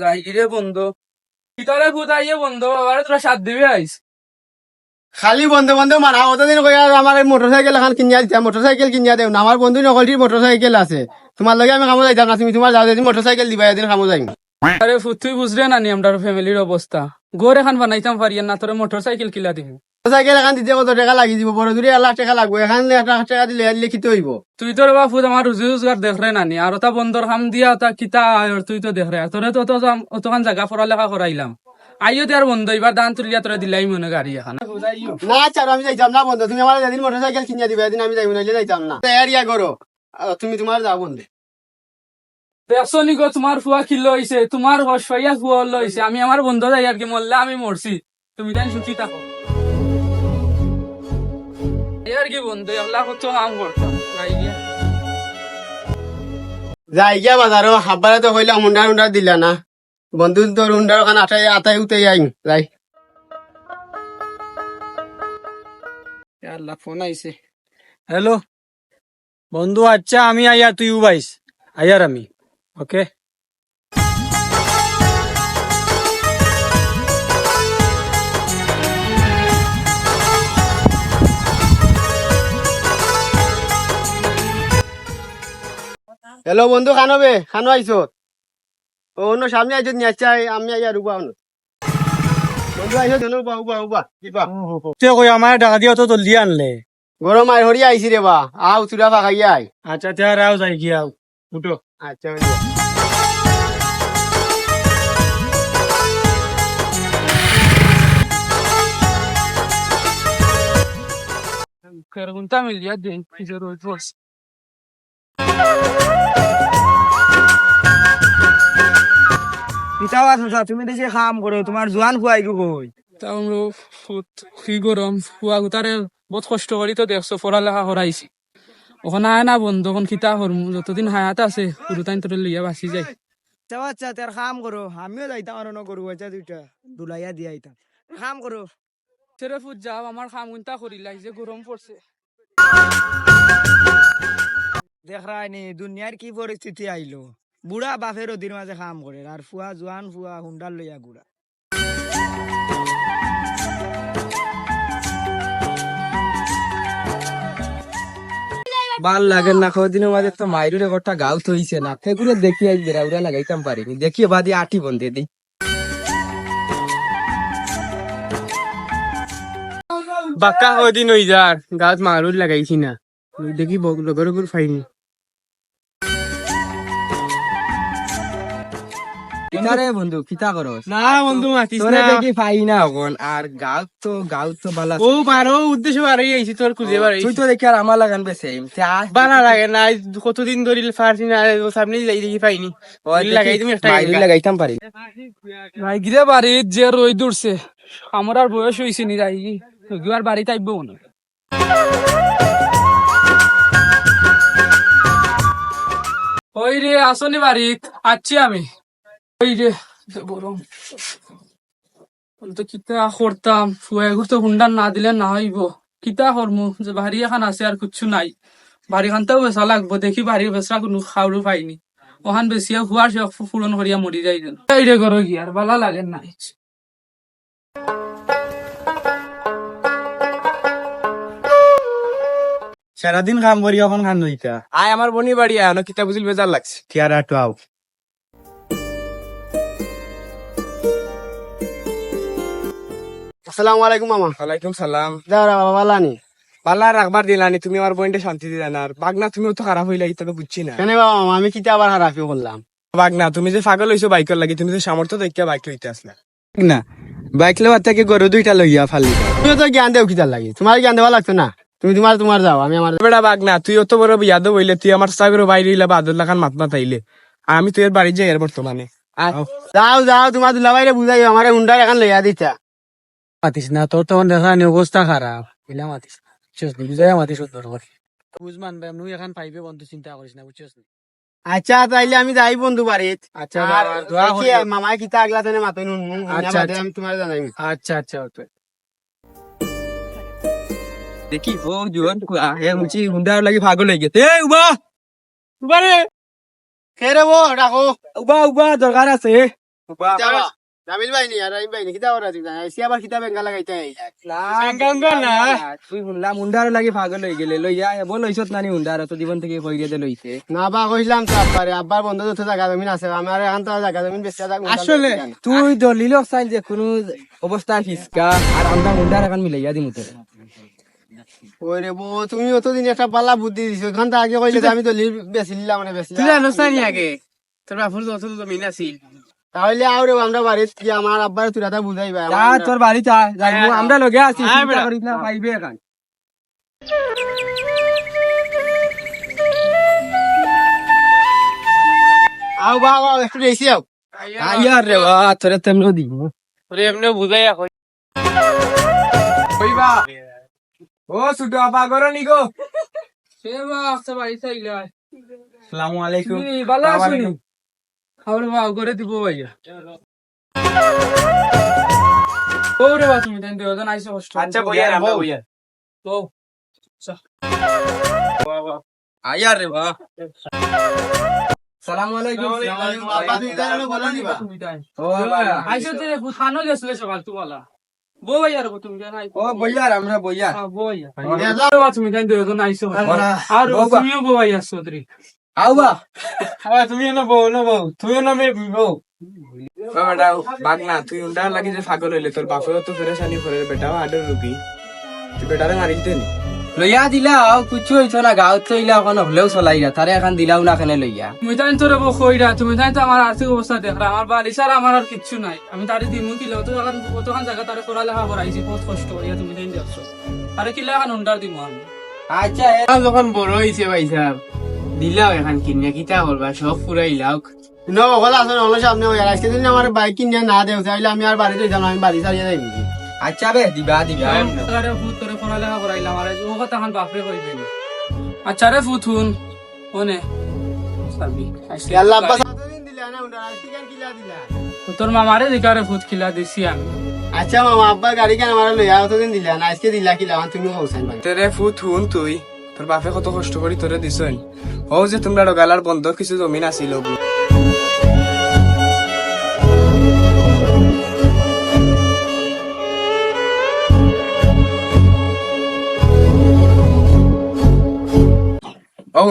যাই রে বন্ধু। ভিতরে ভূত বন্ধু আবার তোরা সাত দিবি আইস। খালি বন্ধু বন্ধু মারা অতদিন কই আর আমার মোটর সাইকেল এখন কিনিয়া দিতা মোটর সাইকেল কিনিয়া দেও না। আমার বন্ধু নকলটির মোটর সাইকেল আছে। তোমার লগে আমি কামো যাইতাম না তুমি তোমার যাও যদি মোটর সাইকেল দিবা এদিন কামো যাইম। আরে ভূত তুই বুঝলে না নি আমরা ফ্যামিলির অবস্থা। ঘর এখন বানাইতাম পারি না তোর মোটর সাইকেল কিলা দিবি। সাইকেল এখন দিতে কত টাকা লাগি যাব বড় দূরে এক লাখ টাকা লাগবে। এখন এক লাখ টাকা দিলে লিখিত হইব। তুই তোর বাপু আমার রুজি রোজগার দেখ নানি। আর ওটা দিয়া ওটা কিতা আয়র তুই তো দেখ রে। তোরে তো অতখান জায়গা পড়ালেখা করাইলাম আইও আর বন্ধ এবার দান তুলিয়া তোরা দিলাই মনে গাড়ি এখন। না চার আমি যাইতাম না বন্ধু। তুমি আমার যেদিন কিনিয়া দিবা এদিন আমি যাইব যাইতাম না। এর করো তুমি তোমার যাও বন্ধু। গো তোমার ফুয়া তোমার ফুয়া হইছে আমি আমার বন্ধ যাই আর কি মরলে আমি মরছি তুমি তাই সুখী থাকো। আর কি বন্ধু? এগুলা কত কাম করতাম। যাই গিয়া। যাই গিয়া বাজারও হাব্বারে তো কইলাম হুন্ডার হুন্ডার দিলা না। বন্ধু তোর হুন্ডার ওখানে আটাই আটাই উঠে যাই। যাই আল্লাহ ফোন আইছে। হ্যালো বন্ধু আচ্ছা আমি আইয়া তুই উবাইস আইয়ার আমি। ওকে হ্যালো বন্ধু খানবে খানো আইছো? ও অন্য সামনে আইছো নিয়ে আচ্ছা আমি আইয়া রুবা অন্য বন্ধু আইছো ধনু উবা উবা উবা কিবা। তুই কই আমার টাকা দিয়ে তো জলদি আনলে। গরম আই হরি আইছি রে বা। আও আই। আচ্ছা আও যাই উঠো। আচ্ছা রোজ রোজ পিতা বাসা তুমি দেশে কাম করো তোমার জোয়ান খুয়াই গো কই তা আমরা ফুট কি গরম ফুয়া গুতারে বহুত কষ্ট করি তো দেখছো পড়ালেখা করাইছি ওখানে আয় না বন্ধু এখন খিতা করমু যতদিন হায়াত আছে পুরো টাইম তোর লিয়া বাঁচি যায়। আচ্ছা আচ্ছা তার কাম করো আমিও যাইতাম আর ন করবো আচ্ছা দুইটা দুলাইয়া দিয়া আইতাম কাম করো ছেড়ে ফুট যাও আমার খাম উন্তা করিলাই যে গরম পড়ছে দেখ রাইনি দুনিয়ার কি পরিস্থিতি আইলো বুড়া বাপের ওদিন মাঝে কাম করে আর ফুয়া জোয়ান ফুয়া হুন্ডার লইয়া গুড়া ভালো লাগে না কদিনের মাঝে তো মাইরুরে গোটা গাও থইছে না থেগুলো দেখি আজ বেড়াউরা লাগাইতাম পারিনি দেখি বাদি আটি বন্ধে দিই। বাক্কা কদিন হই যার গাছ মারুর লাগাইছি না। দেখি লগর লগর ফাইনি কিতারে বন্ধু কিতা করো না বন্ধু মাতিস তোরে না। দেখি পাই না এখন আর গাও তো গাও তো বালা ও বারো উদ্দেশ্য বাড়াই আইছি তোর খুঁজে বাড়াই তুই তো দেখি আর আমার লাগান বেছে বানা লাগে না কতদিন ধরে ফারছি না সামনে যাই দেখি পাইনি। লাগাই তুমি একটা লাগাইতাম পারি। ভাই গিরে বাড়ির যে রই দূরছে আমার আর বয়স হয়েছে নি যাই আর বাড়িতে আইব মনে ওই রে আসনি বাড়িত আছি আমি। ওই রে গরম তো কিতা করতাম? ফুয়াগুর তো হুন্ডার না দিলে না হইব। কিতা করমু? যে বাড়ি এখন আছে আর কিচ্ছু নাই। বাড়ি খানতেও বেচা লাগবো, দেখি বাড়ির বেচা কোনো খাওয়ারও পাইনি। ওখান বেশিয়া হুয়ার পূরণ করিয়া মরি যাই এই রে কি আর বালা লাগে না সারাদিন কাম করি এখন খান লইতা আয় আমার বনি বাড়ি আয় কিতা বুঝিল বেজার লাগছে। চেয়ারা তো আও আসসালামু আলাইকুম মামা। ওয়ালাইকুম সালাম। রা বাবা লানি পাল্লা রাখবার দিলানি তুমি আমার বোনটা শান্তি দিলা না। আর বাগনা তুমিও তো খারাপ হইলা এটা তো বুঝছি না। কেন বাবা মামা আমি কিতা আবার হারাফি করলাম বাগনা তুমি যে পাগল হইছো বাইকের লাগি তুমি তো সামর্থ্য দেখিয়া বাইক লইতে আসলা। না বাইক লওয়ার থেকে গরু দুইটা লইয়া ফালি। তুমি তো জ্ঞান দেও কিতার লাগে। তোমার জ্ঞান দেওয়া লাগতো না? তুমি তোমার তোমার যাও আমি আমার বেড়া বাগনা তুই অত বড় বিয়াদ হইলে তুই আমার সাগর বাইরে হইলে বাদর লাগান মাত মাতাইলে আমি তুই বাড়ি যাই এর বর্তমানে। যাও যাও তোমার দুলাভাইরে বুঝাই আমার হুন্ডার এখন লইয়া দিতা। মাতিস না তোর তখন দেখা নি অবস্থা খারাপ। এলা মাতিস না বুঝছিস নি বুঝাই মাতিস সুন্দর করে। বুঝমান ভাই নুই এখন পাইবে বন্ধু চিন্তা করিস না বুঝছিস নি। আচ্ছা তাইলে আমি যাই বন্ধু বাড়িত। আচ্ছা। মামাই কিতা আগলা তেনে মাতই আচ্ছা, আচ্ছা। আমি তোমার জানাই আচ্ছা আচ্ছা ওকে দেখি ও জুয়ান হে মুচি হুন্ডার লাগি ভাগল হয়ে গেছে এ উবা উবা রে খেরে বো ডাকো উবা উবা দরকার আছে কিতা জামিল ভাই নি আর আমি ভাই নি কিতা করা তুই এসি আবার কিতা বেঙ্গা লাগাইতে না তুই শুনলাম উন্ডার লাগি পাগল হয়ে গেলে লইয়া এব লইছত নানি উন্ডার তো জীবন থেকে কই দিয়ে লইছে না বা কইলাম তো আব্বারে আব্বার বন্ধ যত জায়গা জমিন আছে আমার এখন তো জায়গা জমিন বেশি আসলে তুই দলিল চাই যে কোনো অবস্থায় ফিসকা আর আমরা মুন্ডার এখন মিলাইয়া দিমু তোরে ওরে বো তুমি অতদিন একটা পাল্লা বুদ্ধি দিছো। আগে কইলে আমি তো লিভ বেশি নিলাম মানে বেশি আগে। তোর বাপুর জমিন আছিল তাহলে আমরা বাড়িতে কি আমার আব্বার তুরাটা বুঝাইবা। যা তোর বাড়ি যা যাইবো আমরা লগে আছি চিন্তা করিস না পাইবে এখন। আও বা আও, একটু রেসি আও। রে বা তোরে তেমন দিব। তোরে এমনি বুঝাই কই কইবা। ও সুটো আপা করো আচ্ছা চাইলে আসসালামু আলাইকুম। ভালো আছো নি? খাবার করে দিব ভাইয়া। ওরে বা তুমি তাই দুজন আইসো কষ্ট। আচ্ছা বইয়া বইয়া। তো আইয়ার রে বা। সালামু আলাইকুম। তাই না বলো নিবা তুমি তাই ও বাবা আইসো তে খানো গেছিলে সকাল তো বলা। তুমি কেন ও বইয়ার। আমরা বইয়ার। হ্যাঁ, বো তুমি তাই দুজন আইসো আর তুমিও বো ভাইয়া চৌধুরী আও তুমি না বউ না বউ তুমি না মে বউ। ও বেটা তুই উন্ডার লাগি যে পাগল হইলে তোর বাপেও তো ফেরেশানি ফেরে বেটা আডের রুগী। তুই বেটারে মারিতে নি লইয়া দিলা কিছু হইতো না গাঁত চইলা এখন হলেও চলাইরা তারে এখন দিলাও না কেন লইয়া? তুমি তাই তোরে বো কইরা তুমি তাই তো আমার আর্থিক অবস্থা দেখরা আমার বাড়ি ছাড়া আমার আর কিচ্ছু নাই। আমি তারে দিমু কিলো তো এখন কতখান জায়গা তারে পড়ালেখা করাইছি বহুত কষ্ট করিয়া তুমি তাই দেখছ তারে কিলা এখন উন্ডার দিমু আমি। আচ্ছা যখন বড় হয়েছে ভাই সাহেব দিলাও এখন কিনে কিতা করবা সব ফুরাইলাও ন আসলে সামনে আজকে দিন আমার বাইক কিনে না দেও তাইলে আমি আর বাড়িতে যাম আমি বাড়ি ছাড়িয়ে যাই আচ্ছা বে দিবা দিবা। পড়ালেখা করাইলাম আর ও কথা এখন বাপরে কইবে নি। আচ্ছা রে ফুট হুন ওনে সাবি আল্লাহ আব্বা সাতদিন দিলা না উন্ডা আজকে কেন কিলা দিলা? তোর মামারে দিকারে ফুট খিলা দিছি আমি। আচ্ছা মামা আব্বা গাড়ি কেন আমার লইয়া অতদিন দিলা না আজকে দিলা কিলা তুমি কৌছেন ভাই তোরে ফুট হুন তুই তোর বাপে কত কষ্ট করি তোরে দিছন ও যে তোমরা ডগালার বন্ধ কিছু জমিন আছিল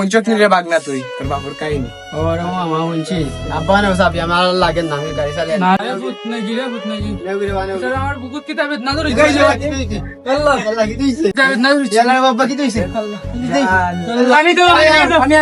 ও উঞ্চ কিনলে বাগ না তুই তোর বাপুর কাহিনী। ওরে মামা শুনছি আব্বা না সাবি আমার লাগে না আমি গাড়ি চালিয়ে না রে ফুট নাকি রে ফুট নাকি? নেগুরি বানে তোর আমার বুকুত কিতাবেত না ধরে আল্লাহ। আল্লাহ কি দিছে কিতাবেত না ধরে ইয়ালা বাবা কি দিছে আমি তো আমি